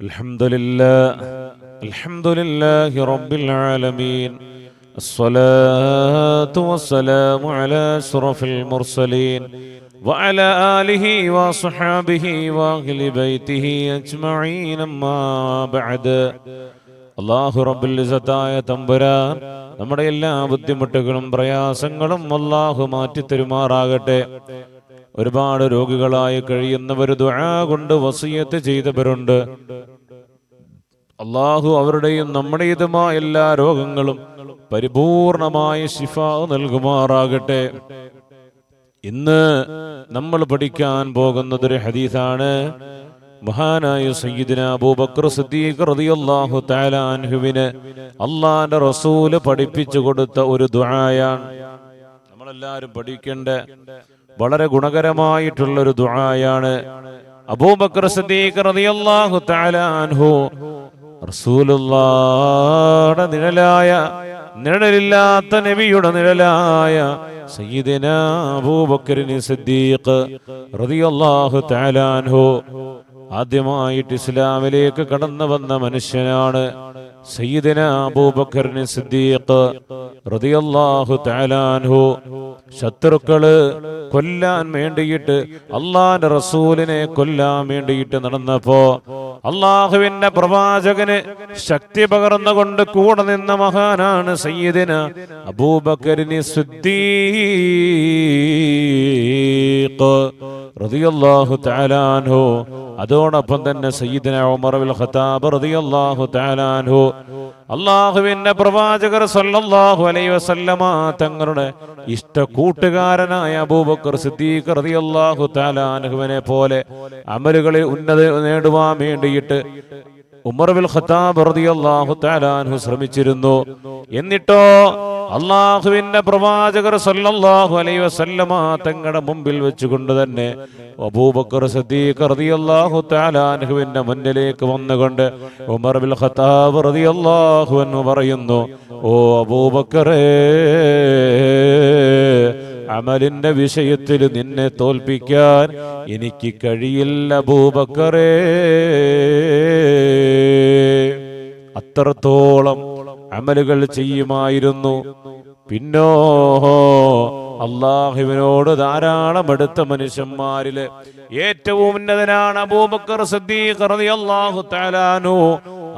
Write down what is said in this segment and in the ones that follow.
الحمد لله الحمد لله رب العالمين الصلاة والسلام على أشرف المرسلين وعلى آله وصحابه وأهل بيته أجمعين أما بعد അള്ളാഹു റബ്ബുലിസത്തായ തമ്പുരാൻ നമ്മുടെ എല്ലാ ബുദ്ധിമുട്ടുകളും പ്രയാസങ്ങളും അള്ളാഹു മാറ്റിത്തരുമാറാകട്ടെ ഒരുപാട് രോഗികളായി കഴിയുന്നവർ ദുആ കൊണ്ട് വസിയത്ത് ചെയ്തവരുണ്ട്. അള്ളാഹു അവരുടെയും നമ്മുടേതുമായ എല്ലാ രോഗങ്ങളും പരിപൂർണമായ ശിഫ നൽകുമാറാകട്ടെ. ഇന്ന് നമ്മൾ പഠിക്കാൻ പോകുന്നത് ഒരു ഹദീസാണ്. മഹാനായ സയ്യിദിന അബൂബക്കർ സിദ്ദീഖ് റളിയല്ലാഹു തആല അൻഹുവിന് അള്ളാന്റെ റസൂൽ പഠിപ്പിച്ചു കൊടുത്ത ഒരു ദുആയാണ്. നമ്മളെല്ലാവരും പഠിക്കേണ്ട വളരെ ഗുണകരമായിട്ടുള്ള ഒരു ദുആയാണ്. അബൂബക്കർ സിദ്ദീഖ് റളിയല്ലാഹു തആല അൻഹു. റസൂലുള്ളാഹുടെ നിഴലായ നിഴലില്ലാത്ത നബിയുടെ നിഴലായ സയ്യിദിന അബൂബക്കറിന് സിദ്ദീഖ് റളിയല്ലാഹു തആല അൻഹു ആദ്യമായിട്ട് ഇസ്ലാമിലേക്ക് കടന്നു വന്ന മനുഷ്യനാണ്. സയ്യിദിന അബൂബക്കറിന് സിദ്ദീഖ് റളിയല്ലാഹു തആല അൻഹു ശത്രുക്കൾ കൊല്ലാൻ വേണ്ടിയിട്ട് അള്ളാന്റെ റസൂലിനെ കൊല്ലാൻ വേണ്ടിയിട്ട് നടന്നപ്പോ അള്ളാഹുവിന്റെ പ്രവാചകന് ശക്തി പകർന്നുകൊണ്ട് കൂടെ നിന്ന മഹാനാണ് സയ്യിദിന അബൂബക്കറിന് സിദ്ദീഖ്. റളിയല്ലാഹു തആല അൻഹു. അതോടൊപ്പം തന്നെ സയ്യിദിന ഉമർ ബിൻ ഖത്താബ് റതിയല്ലാഹു തആല അൻഹു. അള്ളാഹുവിന്റെ പ്രവാചകർ സല്ലല്ലാഹു അലൈഹി വസല്ലമ തങ്ങളുടെ ഇഷ്ട കൂട്ടുകാരനായ അബൂബക്കർ സിദ്ദീഖ് റതിയല്ലാഹു തആല അൻഹുവിനെ പോലെ അമലുകളിൽ ഉന്നത നേടുവാൻ വേണ്ടിയിട്ട് ഉമർ ബിൻ ഖത്താബ് റളിയല്ലാഹു തആല അൻഹു ശ്രമിച്ചിരുന്നു. എന്നിട്ടോ അള്ളാഹുവിന്റെ പ്രവാചകർ സല്ലല്ലാഹു അലൈഹി വസല്ലമ തങ്ങളുടെ മുമ്പിൽ വെച്ചുകൊണ്ട് തന്നെ അബൂബക്കർ സിദ്ദീഖ് റളിയല്ലാഹു തആല അൻഹുവിന്റെ മുന്നിലേക്ക് വന്നുകൊണ്ട് ഉമർ ബിൻ ഖത്താബ് റളിയല്ലാഹു അൻഹു പറയുന്നു ഓ അബൂബക്കറേ അമലിന്റെ വിഷയത്തിൽ നിന്നെ തോൽപ്പിക്കാൻ എനിക്ക് കഴിയില്ല അബൂബക്കറേ. അത്രത്തോളം അമലുകൾ ചെയ്യുമായിരുന്നു. പിന്നോ അള്ളാഹുവിനോട് ധാരാളം അടുത്ത മനുഷ്യന്മാരിൽ ഏറ്റവും ഉന്നതനാണ് അബൂബക്കർ സിദ്ദീഖ് റളിയല്ലാഹു തആലാനു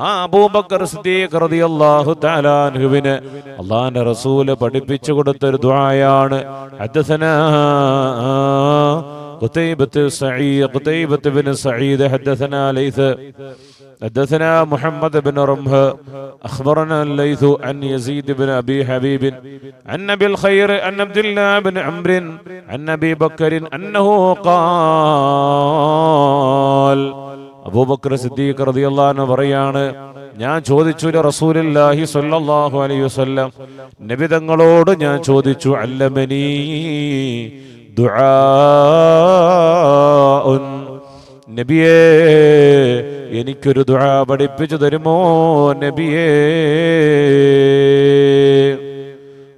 ആ അബൂബക്കർ സിദ്ദീഖ് റളിയല്ലാഹു തആലാനുവിന് അള്ളാഹിന്റെ റസൂല് പഠിപ്പിച്ചു കൊടുത്ത ഒരു ദുആയാണ് ഹദസനാ قتيبة سعيد قتيبة بن سعيد حدثنا ليث حدثنا محمد بن رمح أخبرنا الليث عن يزيد بن أبي حبيب عن أبي الخير عن عبد الله بن عمرو عن أبي بكر أنه قال അബൂബക്കർ സിദ്ദീഖ് റതിയല്ലാന്ന് പറയാണ് ഞാൻ ചോദിച്ചു റസൂലുള്ളാഹി സ്വല്ലല്ലാഹു അലൈഹി വസല്ലം. നബി തങ്ങളോട് ഞാൻ ചോദിച്ചു അല്ലമനി ദുആഉൻ? നബിയേ എനിക്കൊരു ദുആ പഠിപ്പിച്ചു തരുമോ നബിയേ?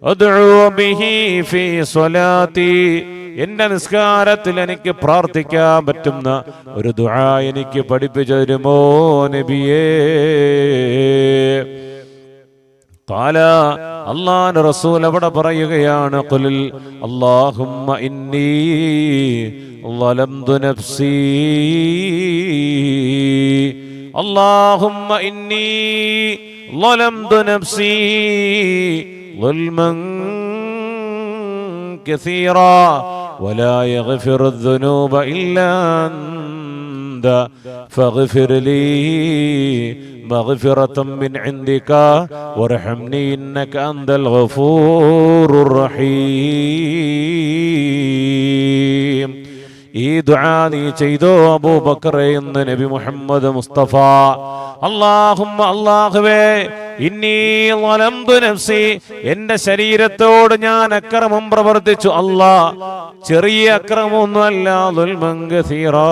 അദ്ഉ ബിഹി ഫീ സ്വലാത്തി എന്റെ നിസ്കാരത്തിൽ എനിക്ക് പ്രാർത്ഥിക്കാൻ പറ്റുന്ന ഒരു ദുആ എനിക്ക് പഠിപ്പിച്ചു തരുമോ നബിയേ قال അള്ളാഹ് റസൂൽ അവിടെ പറയുകയാണ് ഖുലിൽ അല്ലാഹുമ്മ ഇന്നി ظلمت نفسي اللهم إني ظلمت نفسي ظلما كثيرا ولا يغفر الذنوب إلا أنت فاغفر لي مغفرة من عندك وارحمني إنك أنت الغفور الرحيم ഈ ദുആ നീ ചെയ്തോ അബൂബക്കറെ എന്ന് നബി മുഹമ്മദ് മുസ്തഫ അല്ലാഹുമ്മ അല്ലാഹുവേ ഇന്നീ നഫ്സി എന്റെ ശരീരത്തോട് ഞാൻ അക്രമം പ്രവർത്തിച്ചു. അല്ലാ ചെറിയ അക്രമമൊന്നുമല്ല ദുൽമൻ കസീറാ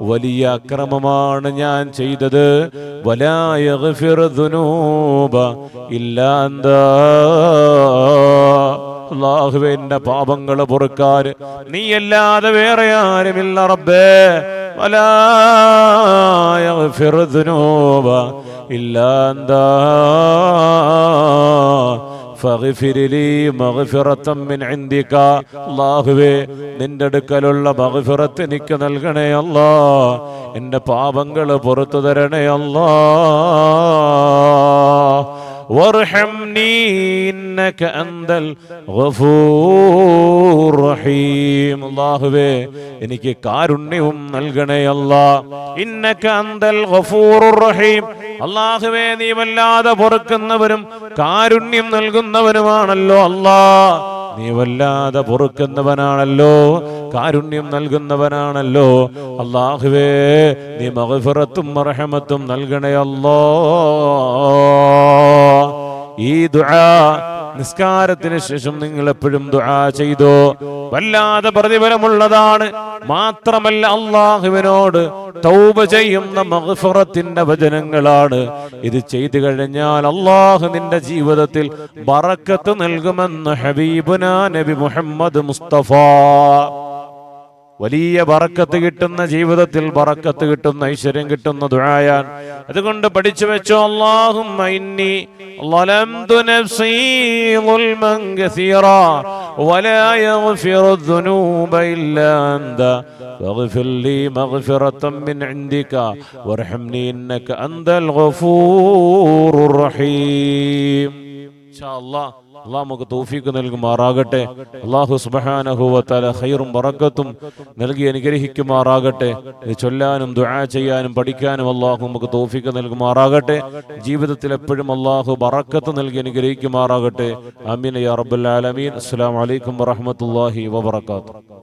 വലിയ അക്രമമാണ് ഞാൻ ചെയ്തത്. വലായ ഇല്ലാന്താ അള്ളാഹുവെ എന്റെ പാപങ്ങൾ പൊറുക്കാൻ നീ അല്ലാതെ വേറെ ആരുമില്ല റബ്ബേ. ولا يغفر الذنوب إلا أنت فاغفر لي مغفرة من عندك അള്ളാഹുവേ നിന്റെ അടുക്കലുള്ള മഗ്ഫിറത്ത് എനിക്ക് നൽകണേ അല്ലാ എൻ്റെ പാപങ്ങൾ പുറത്തു തരണേ അല്ലാ وارحمني ഇന്നക അന്തൽ ഗഫൂർ റഹീം അല്ലാഹുവേ എനിക്ക് കാരുണ്യവും നൽകണേ അല്ലാ. ഇന്നക അന്തൽ ഗഫൂറുർ റഹീം അല്ലാഹുവേ നീ വല്ലാതെ പൊറുക്കുന്നവരും കാരുണ്യം നൽകുന്നവരുമാണല്ലോ അല്ലാ. നീ വല്ലാതെ പൊറുക്കുന്നവനാണല്ലോ കാരുണ്യം നൽകുന്നവനാണല്ലോ. അള്ളാഹുവേ നീ മകഫിറത്തും മറഹമത്തും നൽകണേ അല്ലോ. ഈ ദുആ നിസ്കാരത്തിന് ശേഷം നിങ്ങൾ എപ്പോഴും ദുആ ചെയ്തോ? വല്ലാതെ പ്രതിഫലമുള്ളതാണ്. മാത്രമല്ല അള്ളാഹുവിനോട് തൗബ ചെയ്യുന്ന മഗ്ഫിറത്തിന്റെ വചനങ്ങളാണ്. ഇത് ചെയ്തു കഴിഞ്ഞാൽ അള്ളാഹു നിന്റെ ജീവിതത്തിൽ ബറക്കത്ത് നൽകുമെന്ന് ഹബീബുന നബി മുഹമ്മദ് മുസ്തഫ. വലിയ ബറക്കത്ത് കിട്ടുന്ന ജീവിതത്തിൽ ബറക്കത്ത് കിട്ടുന്ന ഐശ്വര്യം കിട്ടുന്ന ദുആയാൻ അതുകൊണ്ട് പഠിച്ചു വെച്ചോ അല്ലാഹുമ്മ ഇന്നി ظلمت نفسي ظلما كثيرا ولا يغفر الذنوب إلا أنت فاغفر لي مغفرة من عندك وارحمني إنك أنت الغفور الرحيم إن شاء الله അള്ളാഹ് നമുക്ക് തൗഫീക്ക് നൽകുമാറാകട്ടെ. അള്ളാഹു സുബഹാനഹുവത്താല ഖൈറും ബറക്കത്തും നൽകി അനുഗ്രഹിക്കുമാറാകട്ടെ. ചൊല്ലാനും ദുആ ചെയ്യാനും പഠിക്കാനും അള്ളാഹു നമുക്ക് തൗഫീക്ക് നൽകുമാറാകട്ടെ. ജീവിതത്തിൽ എപ്പോഴും അള്ളാഹു ബറക്കത്ത് നൽകി അനുഗ്രഹിക്കുമാറാകട്ടെ. അമീൻ യാ റബ്ബൽ ആലമീൻ. അസ്സലാമു അലൈക്കും വറഹ്മത്തുള്ളാഹി വബറകാതുഹു.